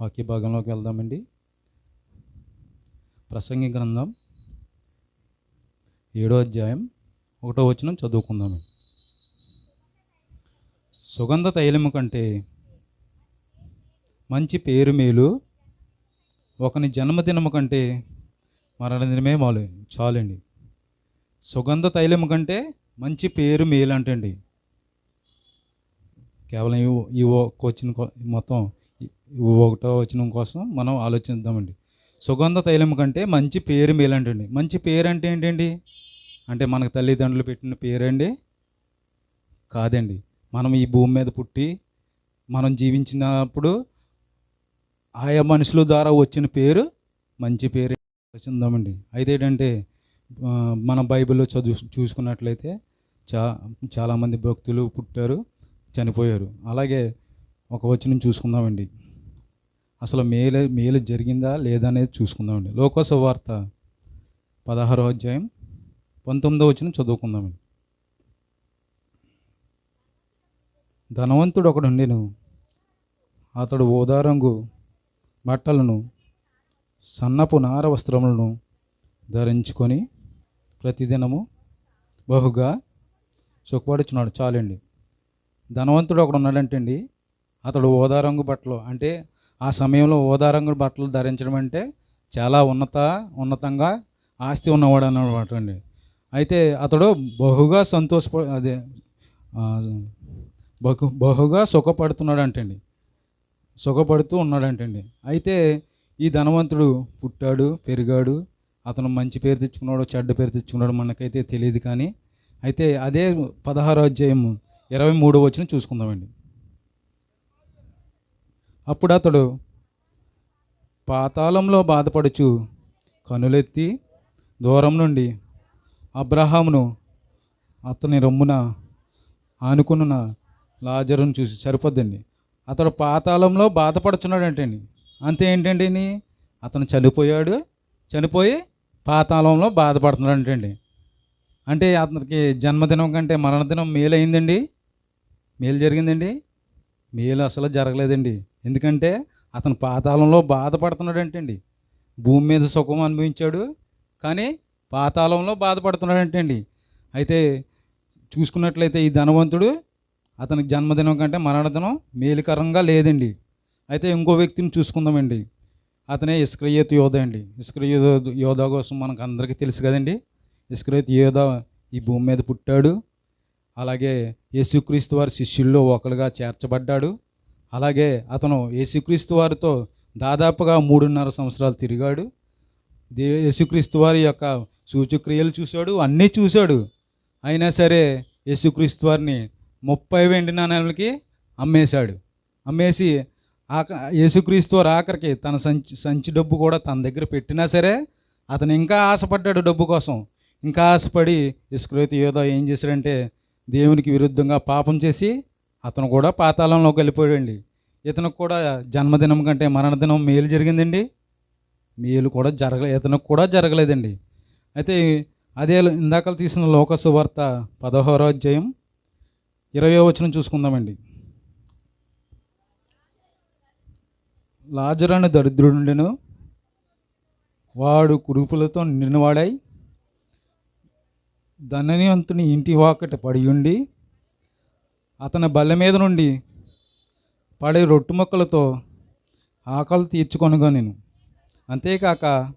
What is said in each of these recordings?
వాక్య భాగంలోకి వెళ్దామండి. ప్రసంగి గ్రంథం ఏడో అధ్యాయం ఒకటో వచనం చదువుకుందామండి. సుగంధ తైలము కంటే మంచి పేరు మేలు ఒకని జన్మదినము కంటే మరణదినమే మాలు చాలండి. సుగంధ తైలము కంటే మంచి పేరు మేలు అంటండి కేవలం ఈ ఈ కోచింగ్ వచ్చిన మొత్తం ఒకటో వచనం కోసం మనం ఆలోచిద్దామండి. సుగంధ తైలం కంటే మంచి పేరు మేలంటండి. మంచి పేరు అంటే ఏంటండి? అంటే మనకు తల్లిదండ్రులు పెట్టిన పేరండి? కాదండి. మనం ఈ భూమి మీద పుట్టి మనం జీవించినప్పుడు ఆయా మనుషుల ద్వారా వచ్చిన పేరు మంచి పేరు ఆలోచిద్దామండి. అయితే ఏంటంటే మన బైబిల్లో చదువు చూసుకున్నట్లయితే చా చాలామంది భక్తులు పుట్టారు చనిపోయారు. అలాగే ఒక వచనం చూసుకుందామండి. అసలు మేలు మేలు జరిగిందా లేదా అనేది చూసుకుందామండి. లోకోస వార్త పదహారో అధ్యాయం పంతొమ్మిదో వచనం చదువుకుందామండి. ధనవంతుడు ఒకడు ఉండెను అతడు ఓదారంగు బట్టలను సన్నపు నార వస్త్రములను ధరించుకొని ప్రతిదినము బహుగా సుఖపడుచున్నాడు. చాలండి. ధనవంతుడు ఒకడు ఉన్నాడంటే అండి అతడు ఓదారంగు బట్టలు అంటే ఆ సమయంలో ఓదారంగు బట్టలు ధరించడం అంటే చాలా ఉన్నత ఉన్నతంగా ఆస్తి ఉన్నవాడు అన్నమాట అండి. అయితే అతడు బహుగా సంతోషప అదే బహు బహుగా సుఖపడుతున్నాడు అంటండి. సుఖపడుతూ ఉన్నాడంటండి అయితే ఈ ధనవంతుడు పుట్టాడు పెరిగాడు అతను మంచి పేరు తెచ్చుకున్నాడు చెడ్డ పేరు తెచ్చుకున్నాడు మనకైతే తెలియదు కానీ అయితే అదే పదహారో అధ్యాయం ఇరవై మూడో వచ్చిన చూసుకుందామండి. అప్పుడు అతడు పాతాళంలో బాధపడుచు కనులెత్తి దూరం నుండి అబ్రహామును అతని రొమ్మున ఆనుకున్న లాజరును చూసి సరిపోద్దండి. అతడు పాతాళంలో బాధపడుచున్నాడు అంటండి అంతే ఏంటండి? అతను చనిపోయాడు చనిపోయి పాతాళంలో బాధపడుతున్నాడు అంటండి అంటే అతనికి జన్మదినం కంటే మరణదినం మేలు అయిందండి మేలు జరిగిందండి? మేలు అసలు జరగలేదండి. ఎందుకంటే అతను పాతాళంలో బాధపడుతున్నాడు అంటండి భూమి మీద సుఖం అనుభవించాడు కానీ పాతాళంలో బాధపడుతున్నాడు అంటండి అయితే చూసుకున్నట్లయితే ఈ ధనవంతుడు అతనికి జన్మదినం కంటే మరణదినం మేలుకరంగా లేదండి. అయితే ఇంకో వ్యక్తిని చూసుకుందామండి. అతనే ఇస్క్రయేత్ యోధ అండి. ఇస్క్రయేత్ యోధ కోసం మనకు అందరికీ తెలుసు కదండి. ఇస్క్రయేత్ యోధ ఈ భూమి మీద పుట్టాడు. అలాగే యేసుక్రీస్తు వారి శిష్యుల్లో ఒకరుగా చేర్చబడ్డాడు. అలాగే అతను యేసుక్రీస్తు వారితో దాదాపుగా మూడున్నర సంవత్సరాలు తిరిగాడు. దే యేసుక్రీస్తు వారి యొక్క సూచక్రియలు చూశాడు అన్నీ చూశాడు. అయినా సరే యేసుక్రీస్తు వారిని ముప్పై వెండి నాణ్యాలకి అమ్మేశాడు. అమ్మేసి ఆక యేసుక్రీస్తు వారు ఆఖరికి తన సంచి సంచి డబ్బు కూడా తన దగ్గర పెట్టినా సరే అతను ఇంకా ఆశపడ్డాడు డబ్బు కోసం. ఇంకా ఆశపడి ఇస్క్రేత్ యోధ ఏం చేశాడంటే దేవునికి విరుద్ధంగా పాపం చేసి అతను కూడా పాతాళంలోకి వెళ్ళిపోయాడండి. ఇతనికి కూడా జన్మదినం కంటే మరణదినం మేలు జరిగిందండి. మేలు కూడా జరగలే ఇతనికి కూడా జరగలేదండి. అయితే అదే ఇందాక తీసిన లోక సువార్త పదహారో అధ్యాయం ఇరవై వచనం చూసుకుందామండి. లాజరను దరిద్రుడును వాడు కురుపులతో నిండినవాడై ధనవంతుని ఇంటి వాకట పడి ఉండి అతని బల్ల మీద నుండి పడే రొట్టు మొక్కలతో ఆకలి తీర్చుకొనగా నేను. అంతేకాక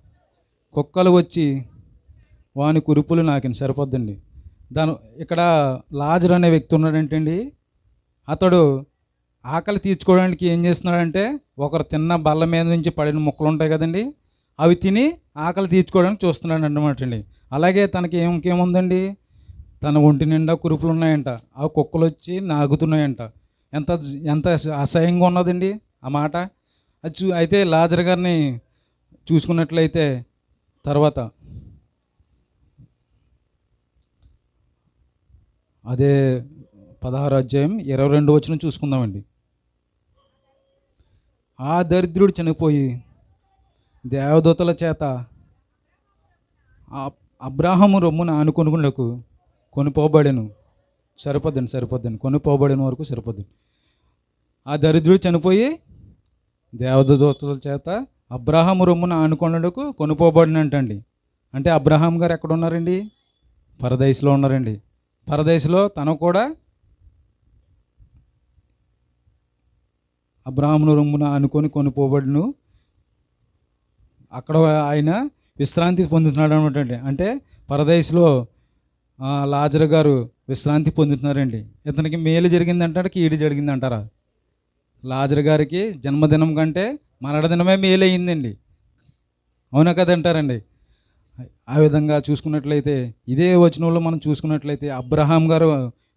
కుక్కలు వచ్చి వాని కురుపులు నాకు సరిపోద్దండి. దాని ఇక్కడ లాజర్ అనే వ్యక్తి ఉన్నాడంటండి. అతడు ఆకలి తీర్చుకోవడానికి ఏం చేస్తున్నాడంటే ఒకరు తిన్న బల్ల మీద నుంచి పడిన ముక్కలు ఉంటాయి కదండి అవి తిని ఆకలి తీర్చుకోవడానికి చూస్తున్నాడు అన్నమాట అండి అలాగే తనకి ఏం ఇంకేముందండి? తన ఒంటి నిండా కురుపులు ఉన్నాయంట ఆ కుక్కలు వచ్చి నాగుతున్నాయంట. ఎంత ఎంత అసహ్యంగా ఉన్నదండి ఆ మాట? అది చూ అయితే లాజర్ గారిని చూసుకున్నట్లయితే తర్వాత అదే పదహారు అధ్యాయం ఇరవై రెండు వచ్చిన చూసుకుందామండి. ఆ దరిద్రుడు చనిపోయి దేవదూతల చేత అబ్రాహము రొమ్మును ఆనుకొనుకున్నకు కొనిపోబడెను. సరిపోద్దండి సరిపోద్దండి. కొనిపోబడిన వరకు సరిపోద్దండి. ఆ దరిద్రుడు చనిపోయి దేవదూతల చేత అబ్రహాము రొమ్మున ఆనుకొనడకు కొనుకోబడినంటండి అంటే అబ్రహాం గారు ఎక్కడ ఉన్నారండి? పరదేశంలో ఉన్నారండి. పరదేశంలో తను కూడా అబ్రహామును రొమ్మున అనుకొని కొనుకోబడిను అక్కడ ఆయన విశ్రాంతి పొందుతున్నాడు అనమాట అంటే పరదేశంలో లాజర్ గారు విశ్రాంతి పొందుతున్నారండి. ఇతనికి మేలు జరిగింది జరిగిందంటారా కీడు జరిగిందంటారా? లాజర్ గారికి జన్మదినం కంటే మరణదినమే మేలు అయ్యిందండి అవునా కదంటారండి ఆ విధంగా చూసుకున్నట్లయితే ఇదే వచనంలో మనం చూసుకున్నట్లయితే అబ్రహాం గారు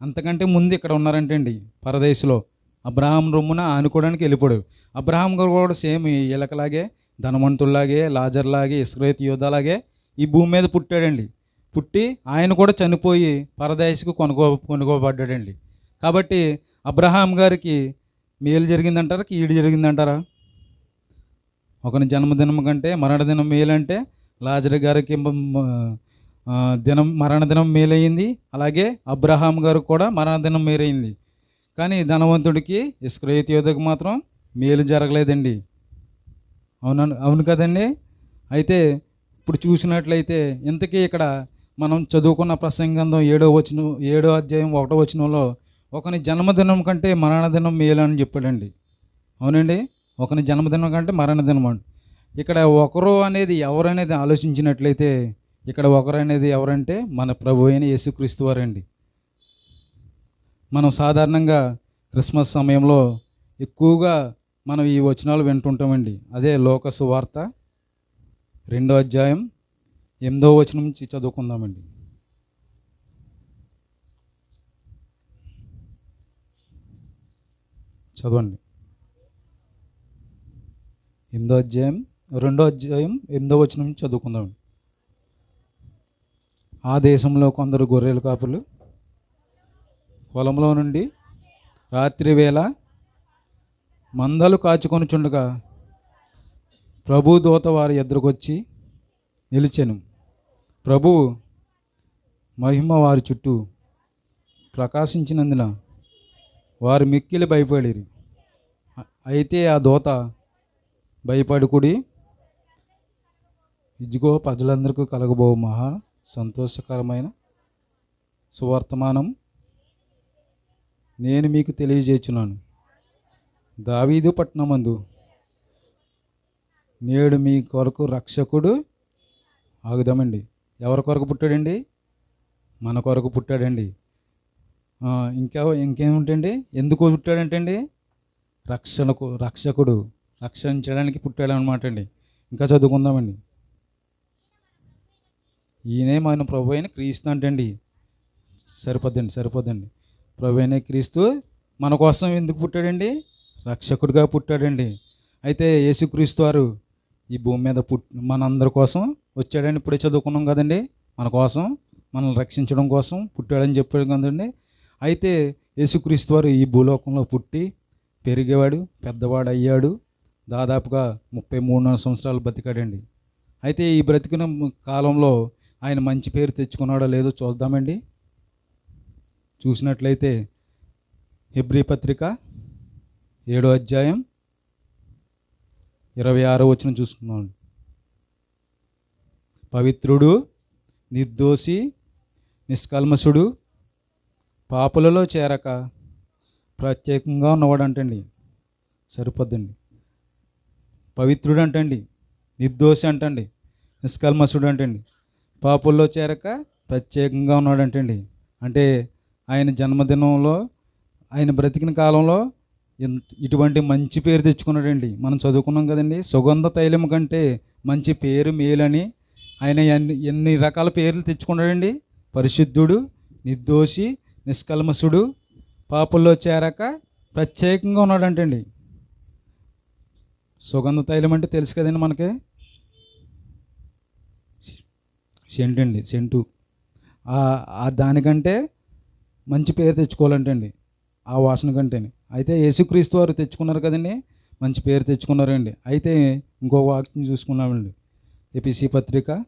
అంతకంటే ముందు ఇక్కడ ఉన్నారంటే అండి పరదేశంలో. అబ్రహాం రొమ్మున ఆనుకోవడానికి వెళ్ళిపోడు. అబ్రహాం గారు కూడా సేమ్ ఇలకలాగే ధనవంతుల్లాగే లాజర్లాగే ఇస్క్రేత్ యోధాలాగే ఈ భూమి మీద పుట్టాడండి. పుట్టి ఆయన కూడా చనిపోయి పరదేశకు కొనుగో కొనుగోబడ్డాడండి. కాబట్టి అబ్రహాం గారికి మేలు జరిగిందంటారా? కీడు జరిగిందంటారా? ఒకని జన్మదినం కంటే మరణదినం మేలు అంటే లాజర్ గారికి దినం మరణదినం మేలయ్యింది అలాగే అబ్రహాం గారు కూడా మరణదినం మేలైంది కానీ ధనవంతుడికి ఇస్క్రేత్ యోధకు మాత్రం మేలు జరగలేదండి. అవును అవును కదండి? అయితే ఇప్పుడు చూసినట్లయితే ఇంతకీ ఇక్కడ మనం చదువుకున్న ప్రసంగంలో ఏడో వచ్చిన ఏడో అధ్యాయం ఒకటో వచనంలో ఒకని జన్మదినం కంటే మరణదినం మేలు అని చెప్పాడండి. అవునండి? ఒకని జన్మదినం కంటే మరణదినం అండి ఇక్కడ ఒకరు అనేది ఎవరనేది ఆలోచించినట్లయితే ఇక్కడ ఒకరు అనేది ఎవరంటే మన ప్రభు అయిన యేసుక్రీస్తు వారండి. మనం సాధారణంగా క్రిస్మస్ సమయంలో ఎక్కువగా మనం ఈ వచనాలు వింటుంటామండి. అదే లోకసు వార్త రెండో అధ్యాయం ఎనిమిదో వచనం నుంచి చదువుకుందామండి. చదవండి. ఎనిమిదో అధ్యాయం రెండో అధ్యాయం ఎనిమిదో వచనం నుంచి చదువుకుందామండి. ఆ దేశంలో కొందరు గొర్రెల కాపులు పొలంలో నుండి రాత్రి వేళ మందలు కాచుకొనుచుండగా ప్రభు దూత వారి ఎదురుకొచ్చి నిలిచెను. ప్రభువు మహిమ వారి చుట్టూ ప్రకాశించినందున వారు మిక్కిలి భయపడిరి. అయితే ఆ దూత భయపడుకుడి ఇదిగో ప్రజలందరికీ కలగబో మహా సంతోషకరమైన సువర్తమానం నేను మీకు తెలియజేస్తున్నాను దావీదు పట్టణమందు నేడు మీ కొరకు రక్షకుడు ఆగుదామండి. ఎవరి కొరకు పుట్టాడండి? మన కొరకు పుట్టాడండి. ఇంకా ఇంకేముంటండి? ఎందుకు పుట్టాడంటండి? రక్షణకు రక్షకుడు రక్షించడానికి పుట్టాడు అనమాట అండి ఇంకా చదువుకుందామండి. ఈయనే మన ప్రభు అయిన క్రీస్తు అంటండి. సరిపోద్దండి సరిపోద్దండి. ప్రభు అయిన క్రీస్తు మన కోసం ఎందుకు పుట్టాడండి? రక్షకుడిగా పుట్టాడండి. అయితే యేసుక్రీస్తు వారు ఈ భూమి మీద పుట్ మనందరి కోసం వచ్చాడని ఇప్పుడే చదువుకున్నాం కదండి. మన కోసం మనల్ని రక్షించడం కోసం పుట్టాడని చెప్పాడు కదండి. అయితే యేసుక్రీస్తు వారు ఈ భూలోకంలో పుట్టి పెరిగేవాడు పెద్దవాడు అయ్యాడు దాదాపుగా ముప్పై మూడున్నర సంవత్సరాలు బతికాడండి అయితే ఈ బ్రతికిన కాలంలో ఆయన మంచి పేరు తెచ్చుకున్నాడో లేదో చూద్దామండి. చూసినట్లయితే హెబ్రీ పత్రిక ఏడో అధ్యాయం ఇరవై ఆరో వచ్చిన చూసుకున్నాం పవిత్రుడు నిర్దోషి నిష్కల్మసుడు పాపులలో చేరక ప్రత్యేకంగా ఉన్నవాడు అంటండి సరిపోద్దండి. పవిత్రుడు అంటండి నిర్దోషి అంటండి నిష్కల్మసుడు అంటండి పాపుల్లో చేరక ప్రత్యేకంగా ఉన్నాడంటండి అంటే ఆయన జన్మదినంలో ఆయన బ్రతికిన కాలంలో ఇటువంటి మంచి పేరు తెచ్చుకున్నాడండి. మనం చదువుకున్నాం కదండి సుగంధ తైలం కంటే మంచి పేరు మేలని ఆయన ఎన్ని ఎన్ని రకాల పేర్లు తెచ్చుకున్నాడండి? పరిశుద్ధుడు నిర్దోషి నిష్కల్మసుడు పాపుల్లో చేరక ప్రత్యేకంగా ఉన్నాడంటండి. సుగంధ తైలం అంటే తెలుసు కదండి మనకి? సెంటు అండి సెంటు. ఆ- దానికంటే మంచి పేరు తెచ్చుకోవాలంటండి. ఆ వాసన కంటేనే. అయితే యేసుక్రీస్తు వారు తెచ్చుకున్నారు కదండి? మంచి పేరు తెచ్చుకున్నారండి. అయితే ఇంకో వాక్యం చూసుకున్నామండి ఏపీసీ పత్రిక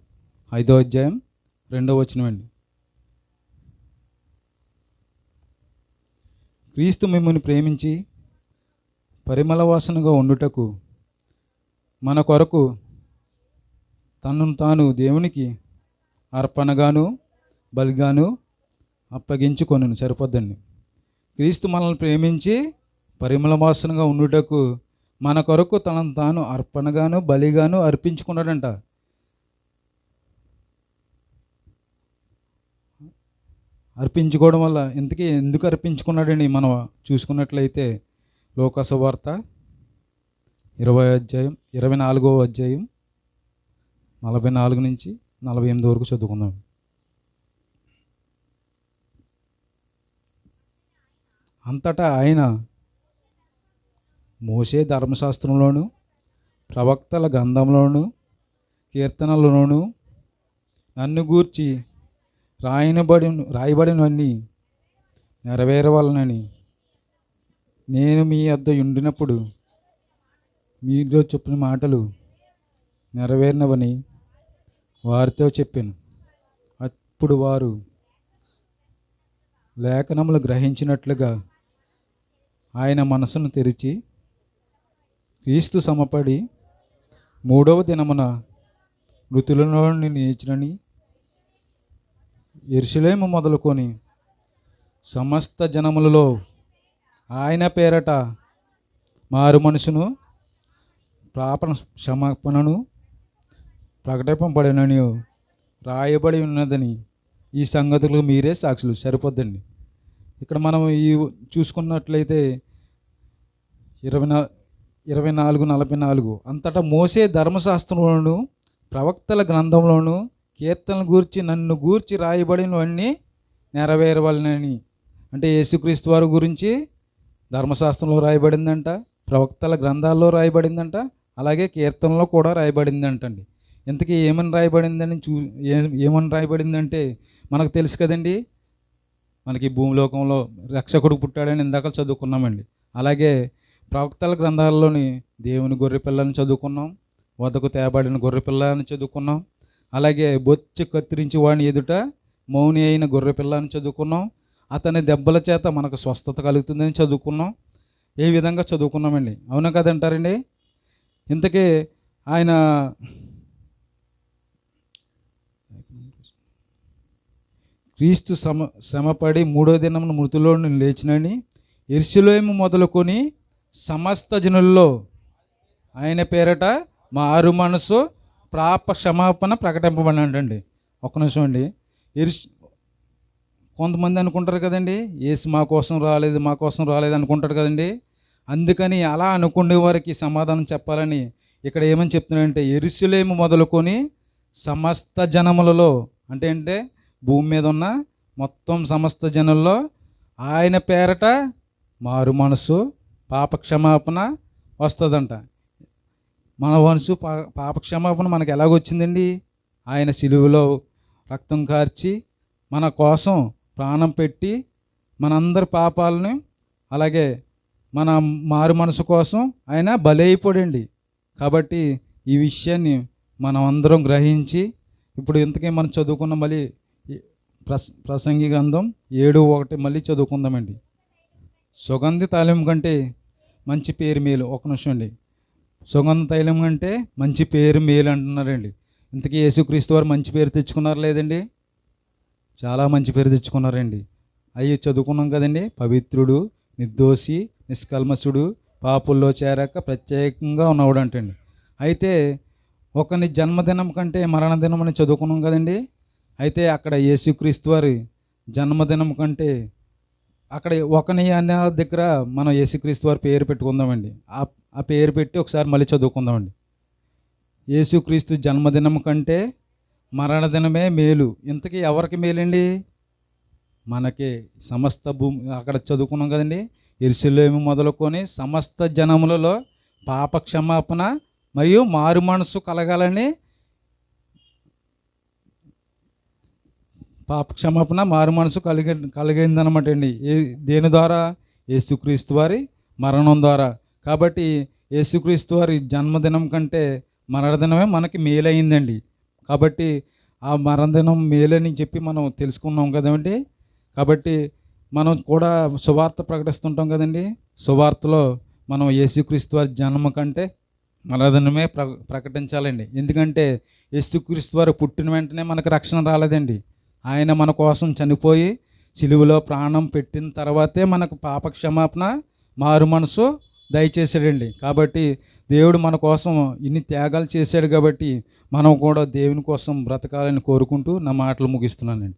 ఐదో అధ్యాయం రెండో వచనమండి క్రీస్తు మిమ్మల్ని ప్రేమించి పరిమళ వాసనగా ఉండుటకు మన కొరకు తనను తాను దేవునికి అర్పణగాను బలిగాను అప్పగించుకొను సరిపోద్దండి. క్రీస్తు మనల్ని ప్రేమించి పరిమళ వాసనగా ఉండుటకు మన కొరకు తనను తాను అర్పణగాను బలిగాను అర్పించుకున్నాడంట. అర్పించుకోవడం వల్ల ఇంతకీ ఎందుకు అర్పించుకున్నాడండి? మనం చూసుకున్నట్లయితే లోకసువార్త ఇరవై అధ్యాయం ఇరవై నాలుగో అధ్యాయం నలభై నాలుగు నుంచి నలభై ఎనిమిది వరకు చదువుకుందాం. అంతటా ఆయన మోసే ధర్మశాస్త్రంలోను ప్రవక్తల గ్రంథంలోను కీర్తనలలోను నన్ను గూర్చి రాయనబడి రాయబడినవన్నీ నెరవేరవాలనని నేను మీ వద్ద ఉండినప్పుడు మీలో చెప్పిన మాటలు నెరవేరినవని వారితో చెప్పాను. అప్పుడు వారు లేఖనములు గ్రహించినట్లుగా ఆయన మనసును తెరిచి క్రీస్తు సమపడి మూడవ దినమున మృతులలో నేర్చినని ఎరుసలేము మొదలుకొని సమస్త జనములలో ఆయన పేరట మారు మనసును ప్రాపణ క్షమాపణను ప్రకటింపబడినని రాయబడి ఉన్నదని ఈ సంగతులు మీరే సాక్షులు. సరిపోద్దండి. ఇక్కడ మనం ఈ చూసుకున్నట్లయితే ఇరవై నా ఇరవై నాలుగు నలభై నాలుగు అంతటా మోసే ధర్మశాస్త్రంలోను ప్రవక్తల గ్రంథంలోను కీర్తనలు గూర్చి నన్ను గూర్చి రాయబడినవన్నీ నెరవేరవలనని. అంటే యేసుక్రీస్తు వారి గురించి ధర్మశాస్త్రంలో రాయబడిందంట ప్రవక్తల గ్రంథాల్లో రాయబడిందంట అలాగే కీర్తనలో కూడా రాయబడిందంటండి. ఇంతకీ ఏమని రాయబడిందని చూ ఏమని రాయబడిందంటే మనకు తెలుసు కదండి మనకి భూమిలోకంలో రక్షకుడు పుట్టాడని ఇందాక చదువుకున్నామండి. అలాగే ప్రవక్తల గ్రంథాల్లోని దేవుని గొర్రె పిల్లని చదువుకున్నాం వదకు తేబడిన గొర్రె పిల్లని చదువుకున్నాం అలాగే బొచ్చు కత్తిరించి వాడిని ఎదుట మౌని అయిన గొర్రె పిల్లని చదువుకున్నాం. అతని దెబ్బల చేత మనకు స్వస్థత కలుగుతుందని చదువుకున్నాం. ఏ విధంగా చదువుకున్నామండి? అవునా కదంటారండి? ఇంతకీ ఆయన క్రీస్తు శ్రమ శ్రమపడి మూడో దినమున మృతిలో లేచినని ఎర్సులేము మొదలుకొని సమస్త జనుల్లో ఆయన పేరట మారు మనసు ప్రాప క్షమాపణ ప్రకటింపబడినండి ఒక నిమిషం అండి. ఎర్స్ కొంతమంది అనుకుంటారు కదండి ఏసు మా కోసం రాలేదు మా కోసం రాలేదు అనుకుంటారు కదండి. అందుకని అలా అనుకునే వారికి సమాధానం చెప్పాలని ఇక్కడ ఏమని చెప్తున్నాడంటే ఎరుసలేము మొదలుకొని సమస్త జనములలో అంటే అంటే భూమి మీద ఉన్న మొత్తం సమస్త జనుల్లో ఆయన పేరట మారు మనసు పాప క్షమాపణ వస్తుందంట. మన మనసు పా పాప క్షమాపణ మనకు ఎలాగొచ్చిందండి? ఆయన సిలువలో రక్తం కార్చి మన కోసం ప్రాణం పెట్టి మనందరి పాపాలని అలాగే మన మారు మనసు కోసం ఆయన బలైపోడండి. కాబట్టి ఈ విషయాన్ని మనం అందరం గ్రహించి ఇప్పుడు ఇంతకీ మనం చదువుకున్న మళ్ళీ ప్రస ప్రసంగి గ్రంథం ఏడు ఒకటి మళ్ళీ చదువుకుందామండి. సుగంధి తాలింపు కంటే మంచి పేరు మేలు. ఒక నిమిషం అండి. సుగంధ తైలం కంటే మంచి పేరు మేలు అంటున్నారండి. ఇంతకీ యేసుక్రీస్తు వారు మంచి పేరు తెచ్చుకున్నారు లేదండి? చాలా మంచి పేరు తెచ్చుకున్నారండి. అవి చదువుకున్నాం కదండి. పవిత్రుడు నిర్దోషి నిష్కల్మసుడు పాపుల్లో చేరాక ప్రత్యేకంగా ఉన్నవాడు అంటండి అయితే ఒకని జన్మదినం కంటే మరణదినం అని చదువుకున్నాం కదండి. అయితే అక్కడ యేసుక్రీస్తు వారి జన్మదినం కంటే అక్కడ ఒకని అనే దగ్గర మనం యేసుక్రీస్తు వారి పేరు పెట్టుకుందామండి. ఆ పేరు పెట్టి ఒకసారి మళ్ళీ చదువుకుందామండి. యేసుక్రీస్తు జన్మదినం కంటే మరణదినమే మేలు. ఇంతకీ ఎవరికి మేలండి? మనకి సమస్త భూమి అక్కడ చదువుకున్నాం కదండి. ఎరుసలేము మొదలుకొని సమస్త జనములలో పాప క్షమాపణ మరియు మారు మనసు కలగాలని పాప క్షమాపణ మారు మనసు కలిగి కలిగిందనమాట అండి. ఏ దేని ద్వారా? యేసుక్రీస్తు వారి మరణం ద్వారా. కాబట్టి యేసుక్రీస్తు వారి జన్మదినం కంటే మరణదినమే మనకి మేలైందండి. కాబట్టి ఆ మరణదినం మేలని చెప్పి మనం తెలుసుకున్నాం కదండి. కాబట్టి మనం కూడా సువార్త ప్రకటిస్తుంటాం కదండి. సువార్తలో మనం యేసుక్రీస్తు వారి జన్మ కంటే మరణదినమే ప్ర ప్రకటించాలండి. ఎందుకంటే యేసుక్రీస్తు వారు పుట్టిన వెంటనే మనకు రక్షణ రాలేదండి. ఆయన మన కోసం చనిపోయి సిలువలో ప్రాణం పెట్టిన తర్వాతే మనకు పాప క్షమాపణ మారు మనసు దయచేసాడండి కాబట్టి దేవుడు మన కోసం ఇన్ని త్యాగాలు చేశాడు కాబట్టి మనం కూడా దేవుని కోసం బ్రతకాలని కోరుకుంటూ నా మాటలు ముగిస్తున్నానండి.